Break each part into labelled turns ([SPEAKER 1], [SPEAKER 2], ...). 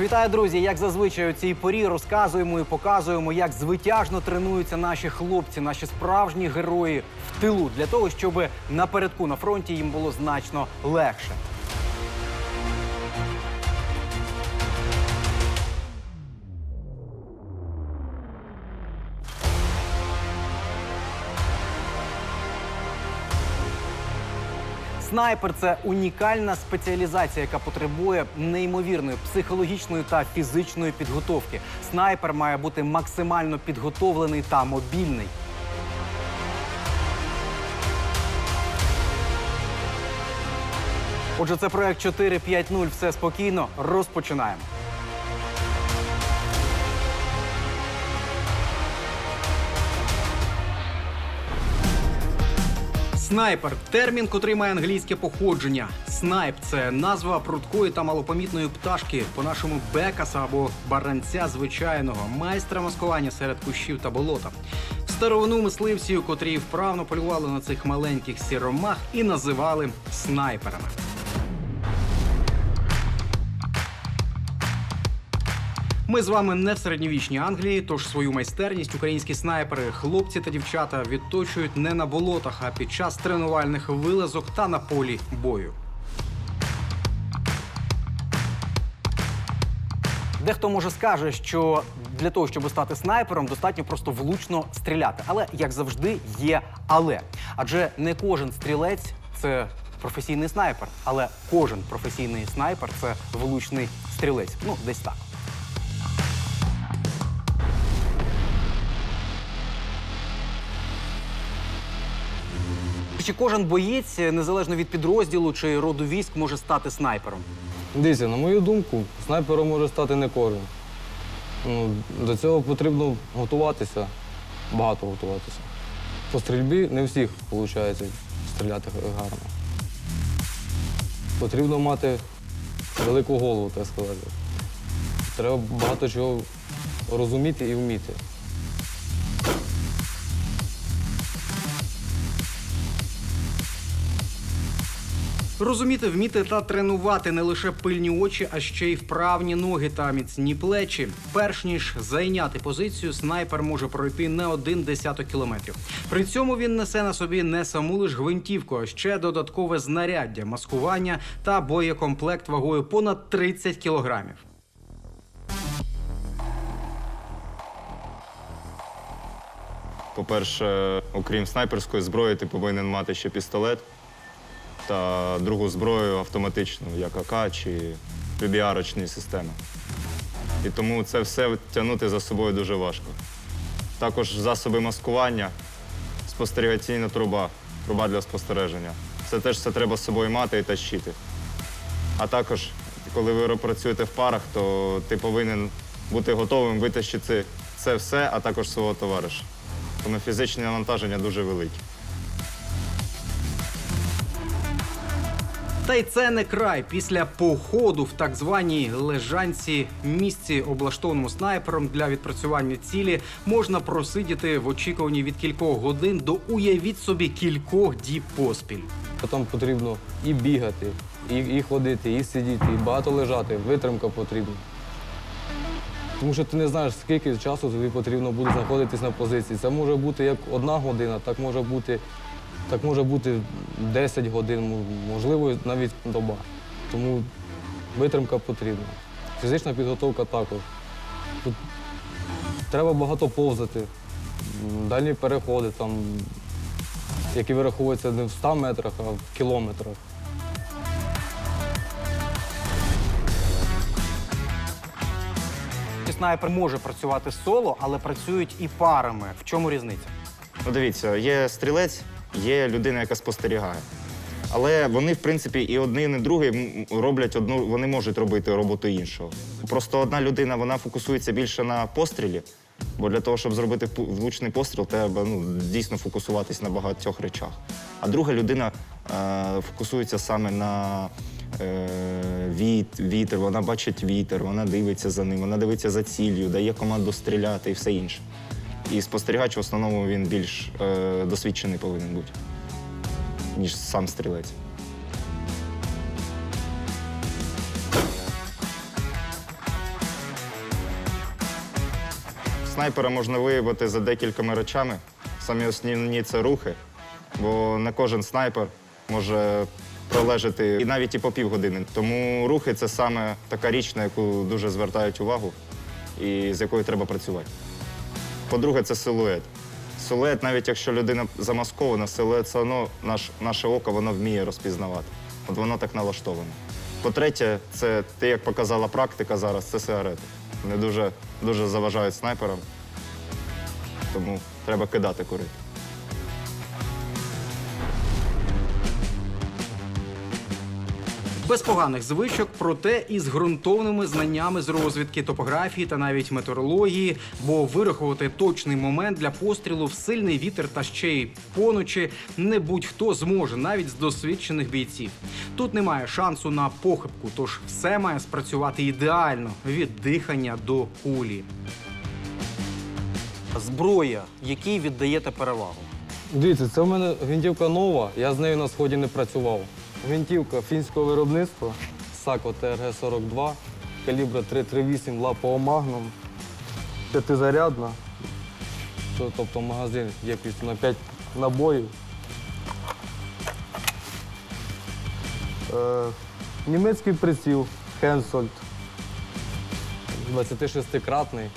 [SPEAKER 1] вітаю, друзі! Як зазвичай у цій порі розказуємо і показуємо, як звитяжно тренуються наші хлопці, наші справжні герої в тилу для того, щоб напередку на фронті їм було значно легше. Снайпер це унікальна спеціалізація, яка потребує неймовірної психологічної та фізичної підготовки. Снайпер має бути максимально підготовлений та мобільний. Отже, це проект 4.5.0. Все спокійно. Розпочинаємо. Снайпер термін, котрий має англійське походження. Снайп це назва прудкої та малопомітної пташки, по-нашому бекаса або баранця звичайного, майстра маскування серед кущів та болота. В старовину мисливців, котрі вправно полювали на цих маленьких сіромах і називали снайперами. Ми з вами не в середньовічній Англії, тож свою майстерність українські снайпери, хлопці та дівчата відточують не на болотах, а під час тренувальних вилазок та на полі бою. Дехто може скаже, що для того, щоб стати снайпером, достатньо просто влучно стріляти. Але як завжди, є але. Адже не кожен стрілець це професійний снайпер, але кожен професійний снайпер це влучний стрілець. Ну, десь так. Чи кожен боєць, незалежно від підрозділу чи роду військ, може стати снайпером?
[SPEAKER 2] Дивіться, на мою думку, снайпером може стати не кожен. Ну, до цього потрібно готуватися, багато готуватися. По стрільбі не всіх виходить стріляти гарно. Потрібно мати велику голову, так сказати. Треба багато чого розуміти і вміти.
[SPEAKER 1] Розуміти, вміти та тренувати не лише пильні очі, а ще й вправні ноги та міцні плечі. Перш ніж зайняти позицію, снайпер може пройти не один десяток кілометрів. При цьому він несе на собі не саму лиш гвинтівку, а ще додаткове знаряддя, маскування та боєкомплект вагою понад 30 кілограмів.
[SPEAKER 3] По-перше, окрім снайперської зброї, ти повинен мати ще пістолет та другу зброю автоматичну, як АК чи прибіарочні системи. І тому це все тягнути за собою дуже важко. Також засоби маскування, спостерігаційна труба, труба для спостереження. Це теж все треба з собою мати і тащити. А також, коли ви працюєте в парах, то ти повинен бути готовим витащити це все, а також свого товариша. Тому фізичні навантаження дуже великі.
[SPEAKER 1] Та й це не край. Після походу в так званій лежанці місці, облаштованому снайпером для відпрацювання цілі, можна просидіти в очікуванні від кількох годин до уявіть собі кількох діб поспіль.
[SPEAKER 2] Потім потрібно і бігати, і, і ходити, і сидіти, і багато лежати, витримка потрібна. Тому що ти не знаєш, скільки часу тобі потрібно буде знаходитись на позиції. Це може бути як одна година, так може бути, так може бути 10 годин, можливо, навіть доба. Тому витримка потрібна. Фізична підготовка також. Тут треба багато повзати, дальні переходи, там, які вираховуються не в 100 метрах, а в кілометрах.
[SPEAKER 1] Снайпер може працювати соло, але працюють і парами. В чому різниця?
[SPEAKER 3] Ну, дивіться, є стрілець, є людина, яка спостерігає. Але вони, в принципі, і один, і другий роблять одну, вони можуть робити роботу іншого. Просто одна людина вона фокусується більше на пострілі, бо для того, щоб зробити влучний постріл, треба ну, дійсно фокусуватись на багатьох речах. А друга людина е, фокусується саме на е, віт, вітер, вона бачить вітер, вона дивиться за ним, вона дивиться за ціллю, дає команду стріляти і все інше. І спостерігач в основному він більш е, досвідчений повинен бути, ніж сам стрілець. Снайпера можна виявити за декількома речами. Самі основні це рухи, бо не кожен снайпер може пролежати і навіть і по півгодини. Тому рухи це саме така річ, на яку дуже звертають увагу і з якою треба працювати. По-друге, це силует. Силует, навіть якщо людина замаскована, силует все одно наш, наше око воно вміє розпізнавати. От воно так налаштоване. По-третє, це те, як показала практика зараз, це сигарети. Вони дуже, дуже заважають снайперам, тому треба кидати курити.
[SPEAKER 1] Без поганих звичок, проте із ґрунтовними знаннями з розвідки, топографії та навіть метеорології, бо вирахувати точний момент для пострілу в сильний вітер та ще й поночі не будь-хто зможе, навіть з досвідчених бійців. Тут немає шансу на похибку, тож все має спрацювати ідеально від дихання до кулі. Зброя, якій віддаєте перевагу.
[SPEAKER 2] Дивіться, це в мене гвинтівка нова, я з нею на сході не працював. Гвинтівка фінського виробництва САКО ТРГ-42, калібра 338 лапово магнум, п'ятизарядна. Тобто магазин якийсь на 5 набоїв. Е, німецький приціл Хенсольд. 26-кратний.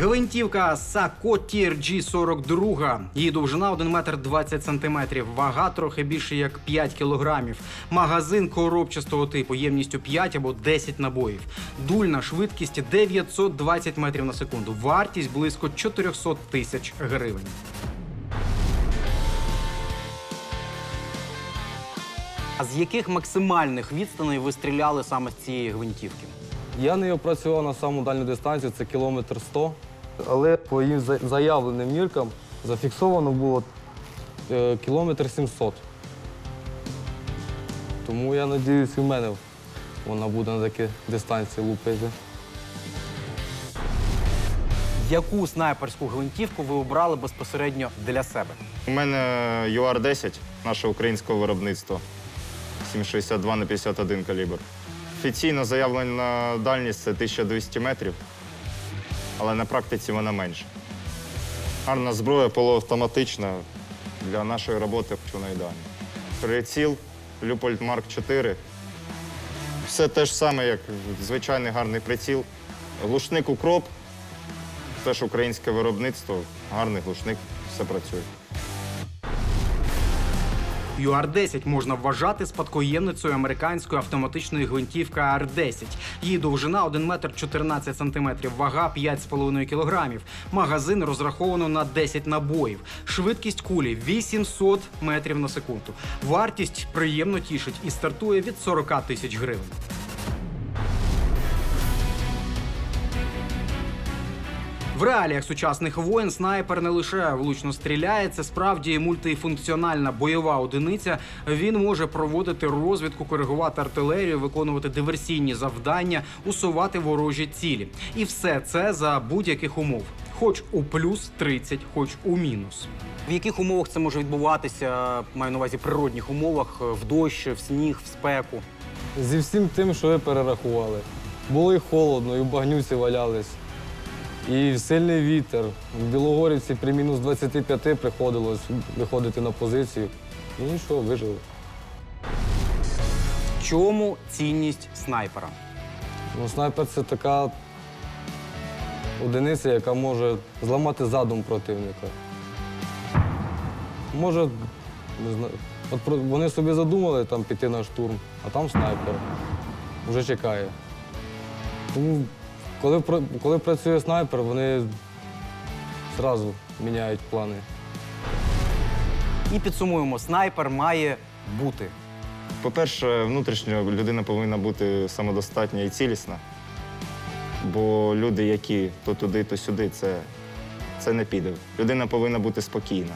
[SPEAKER 1] Гвинтівка Сако TRG 42. Її довжина 1 метр 20 сантиметрів, вага трохи більше як 5 кілограмів. Магазин коробчастого типу, ємністю 5 або 10 набоїв. Дульна швидкість 920 метрів на секунду. Вартість близько 400 тисяч гривень. А з яких максимальних відстаней ви стріляли саме з цієї гвинтівки?
[SPEAKER 2] Я не опрацював на саму дальню дистанцію, це кілометр 100. Але по їм заявленим міркам зафіксовано було е, кілометр 700. Тому я сподіваюся, і в мене вона буде на такі дистанції лупити.
[SPEAKER 1] Яку снайперську гвинтівку ви обрали безпосередньо для себе?
[SPEAKER 3] У мене ЮАР-10 нашого українського виробництва 7,62 на 51 калібр. Офіційно заявлена дальність це 1200 метрів, але на практиці вона менша. Гарна зброя полуавтоматична для нашої роботи вона ідеальна. Приціл Люпольд Марк 4. Все те ж саме, як звичайний гарний приціл. Глушник укроп, теж українське виробництво, гарний глушник, все працює.
[SPEAKER 1] UR-10 можна вважати спадкоємницею американської автоматичної гвинтівки AR-10. Її довжина 1 метр 14 сантиметрів, вага 5,5 кілограмів. Магазин розраховано на 10 набоїв. Швидкість кулі 800 метрів на секунду. Вартість приємно тішить і стартує від 40 тисяч гривень. В реаліях сучасних воєн снайпер не лише влучно стріляє, це справді мультифункціональна бойова одиниця. Він може проводити розвідку, коригувати артилерію, виконувати диверсійні завдання, усувати ворожі цілі. І все це за будь-яких умов, хоч у плюс 30, хоч у мінус. В яких умовах це може відбуватися? Маю на увазі природних умовах в дощ, в сніг, в спеку.
[SPEAKER 2] Зі всім тим, що ви перерахували. Було і холодно, і в багнюці валялись. І сильний вітер. В Білогорівці при мінус 25 приходилось виходити на позицію. І нічого, вижили.
[SPEAKER 1] В чому цінність снайпера?
[SPEAKER 2] Ну, снайпер це така одиниця, яка може зламати задум противника. Може, не знаю, от вони собі задумали там піти на штурм, а там снайпер вже чекає. Тому, коли, коли працює снайпер, вони одразу міняють плани.
[SPEAKER 1] І підсумуємо, снайпер має бути.
[SPEAKER 3] По-перше, внутрішньо людина повинна бути самодостатня і цілісна. Бо люди, які то туди, то сюди, це, це не піде. Людина повинна бути спокійна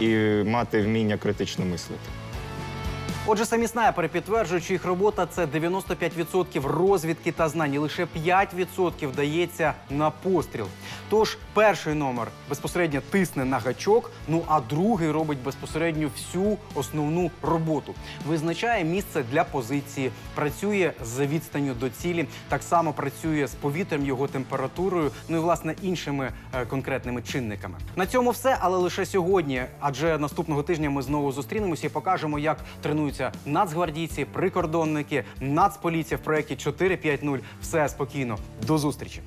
[SPEAKER 3] і мати вміння критично мислити.
[SPEAKER 1] Отже, самі снайпери підтверджують, що їх робота це 95% розвідки та знань. І лише 5% дається на постріл. Тож перший номер безпосередньо тисне на гачок, ну а другий робить безпосередньо всю основну роботу. Визначає місце для позиції, працює з відстанню до цілі, так само працює з повітрям, його температурою, ну і власне іншими е, конкретними чинниками. На цьому все, але лише сьогодні. Адже наступного тижня ми знову зустрінемося і покажемо, як тренуються нацгвардійці, прикордонники, нацполіція в проєкті 4.5.0. Все спокійно. До зустрічі.